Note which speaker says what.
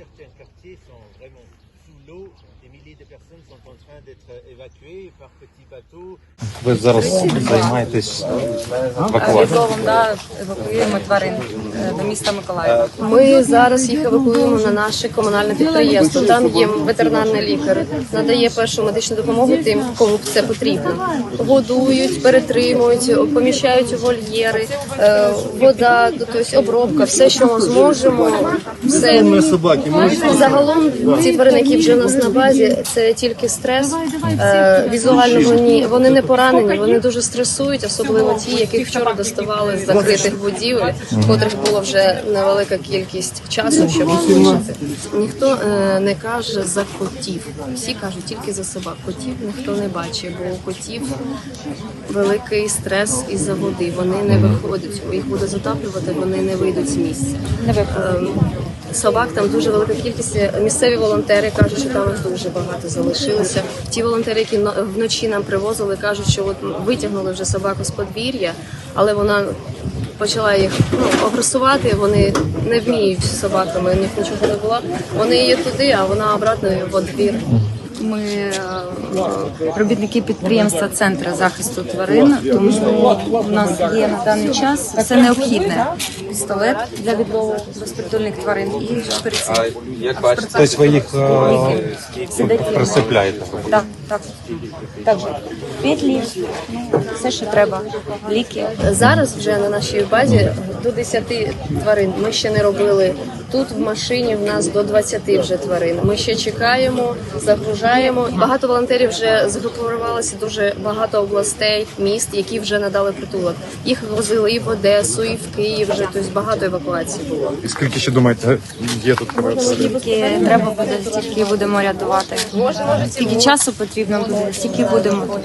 Speaker 1: certains quartiers sont vraiment sous l'eau. Des milliers de personnes sont en train d'être évacuées par petits bateaux.
Speaker 2: Ви зараз займаєтесь евакуацією.
Speaker 3: Відловом да, евакуюємо тварин е, До міста Миколаєва.
Speaker 4: Ми зараз їх евакуюємо на наше комунальне підприємство. Там є ветеринарний лікар, надає першу медичну допомогу тим, кому це потрібно. Годують, перетримують, поміщають у вольєри, е, вода, тобто обробка, все, що ми зможемо. Все загалом ці тварини, які вже в нас на базі, це тільки стрес. Е, Візуально вони, вони не поранені, вони дуже стресують, особливо ті, яких вчора доставали з закритих будівель, котрих було вже невелика кількість часу, щоб вирішити. Ніхто е, не каже за котів. Всі кажуть тільки за собак. Котів ніхто не бачить, бо у котів великий стрес із-за води. Вони не виходять, їх буде затаплювати, вони не вийдуть з місця.
Speaker 3: Не
Speaker 4: Собак там дуже велика кількість. Місцеві волонтери кажуть, що там дуже багато залишилося. Ті волонтери, які но- вночі нам привозили, кажуть, що от витягнули вже собаку з подвір'я, але вона почала їх ну, агресувати. Вони не вміють собаками, у них нічого не було. Вони її туди, а вона обратно в двір.
Speaker 3: Ми е, робітники підприємства Центру захисту тварин, тому у нас є на даний час все необхідне: пістолет для відлову безпритульних тварин і шприці.
Speaker 2: Тобто ви їх е, присипляєте.
Speaker 3: Так, так. Також петлі, ну, все, що треба, ліки.
Speaker 4: Зараз вже на нашій базі до 10 тварин. Ми ще не робили. Тут в машині в нас до 20 вже тварин. Ми ще чекаємо, загружаємо. Багато волонтерів вже згрупувалося дуже багато областей, міст, які вже надали притулок. Їх возили і в Одесу, і в Київ. Вже тобто багато евакуацій було.
Speaker 2: І скільки ще думаєте, є тут
Speaker 3: Скільки треба буде, стільки будемо рятувати. Скільки часу потрібно буде, стільки будемо.